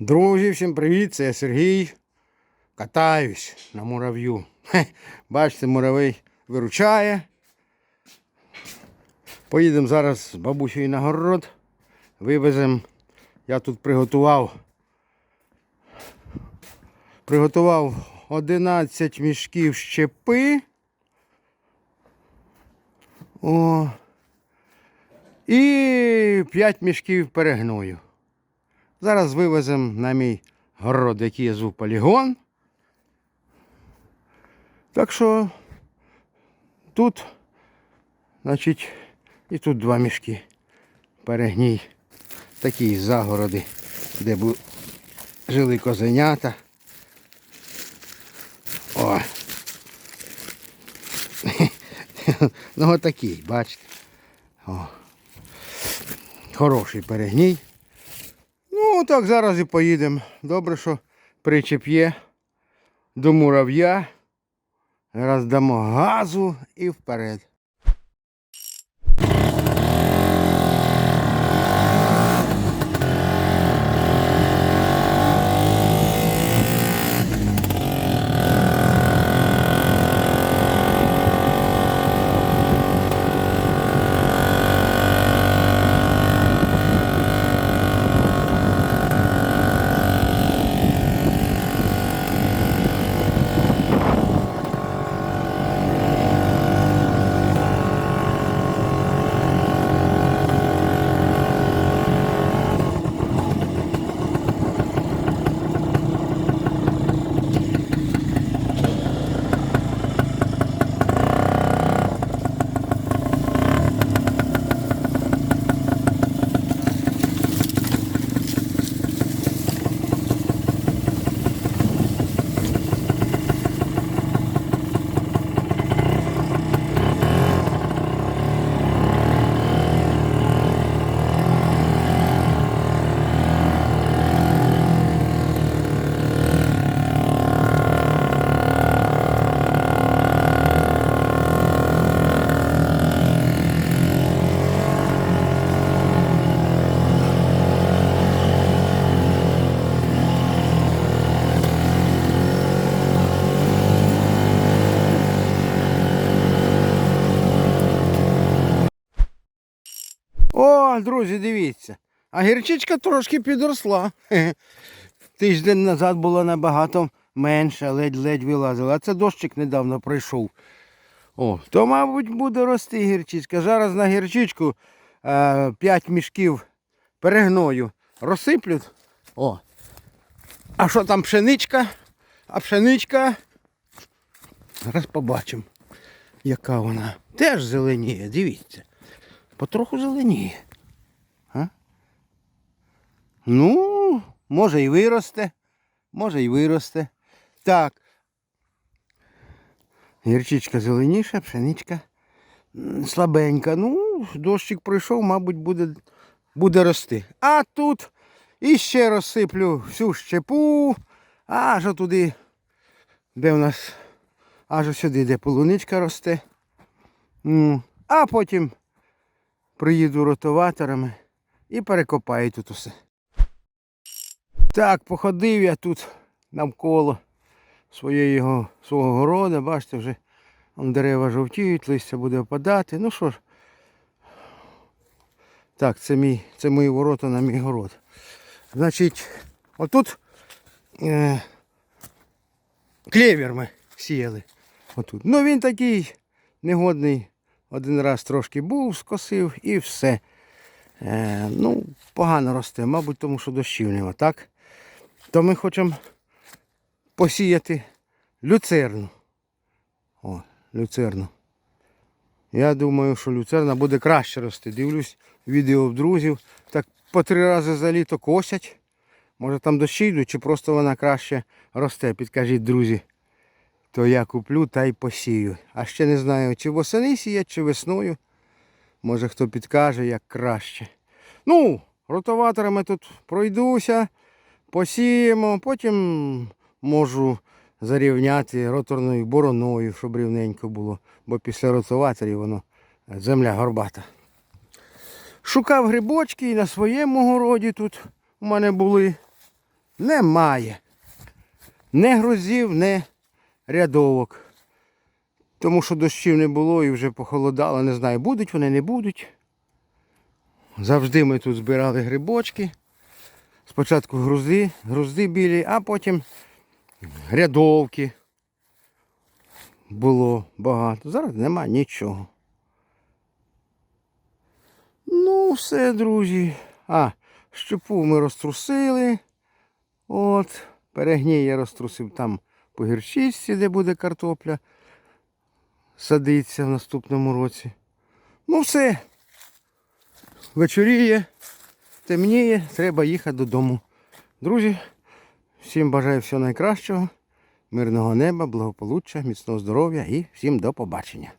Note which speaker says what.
Speaker 1: Друзі, всім привіт! Це я Сергій. Катаюсь на мурав'ю. Бачите, муравей виручає. Поїдемо зараз з бабусею на город. Вивеземо. Я тут приготував. Приготував 11 мішків щепи. О. І 5 мішків перегною. Зараз вивеземо на мій город, який я зву полігон. Так що тут, значить, і тут два мішки. Перегній. Такі загороди, де бу... жили козенята. О. ну отакий, бачите. О. Хороший перегній. Ну, так зараз і поїдемо. Добре, що причеп є до мурав'я. Раз дамо газу і вперед. Друзі, дивіться. А гірчичка трошки підросла. Тиждень назад було набагато менше, ледь-ледь вилазила. А це дощик недавно пройшов. О, то, мабуть, буде рости гірчичка. Зараз на гірчичку е, 5 мішків перегною розсиплють. О. А що там пшеничка? А пшеничка. Зараз побачимо, яка вона. Теж зеленіє, дивіться. Потроху зеленіє. Ну, може і виросте. Може і виросте. Так. Гірчичка зеленіша, пшеничка слабенька. Ну, дощик пройшов, мабуть, буде, буде рости. А тут іще розсиплю всю щепу, аж туди, де в нас, аж сюди, де полуничка росте. А потім приїду ротоваторами і перекопаю тут усе. Так, походив я тут навколо своєї, свого города, бачите, вже дерева жовтіють, листя буде опадати. Ну що ж, так, це, мій, це мої ворота на мій город. Значить, отут е, клевер ми сіяли. Отут. Ну він такий негодний. Один раз трошки був, скосив і все. Е, ну, погано росте, мабуть, тому що дощів нема, так? То ми хочемо посіяти люцерну. О, люцерну. Я думаю, що люцерна буде краще рости. Дивлюсь відео в друзів. Так по три рази за літо косять. Може там дощі йдуть, чи просто вона краще росте. Підкажіть, друзі то я куплю та й посію. А ще не знаю, чи восени сіять, чи весною. Може хто підкаже, як краще. Ну, ротоваторами тут пройдуся, посіємо, потім можу зарівняти роторною бороною, щоб рівненько було, бо після ротоваторів воно е, земля горбата. Шукав грибочки і на своєму городі тут у мене були. немає. Не грузів, не рядовок. Тому що дощів не було і вже похолодало. Не знаю, будуть вони, не будуть. Завжди ми тут збирали грибочки. Спочатку грузи, грузи білі, а потім рядовки. Було багато. Зараз нема нічого. Ну, все, друзі. А, щепу ми розтрусили. От, перегній я розтрусив там по гірчичці, де буде картопля. Садиться в наступному році. Ну все. Вечоріє, темніє, треба їхати додому. Друзі, всім бажаю всього найкращого, мирного неба, благополуччя, міцного здоров'я і всім до побачення.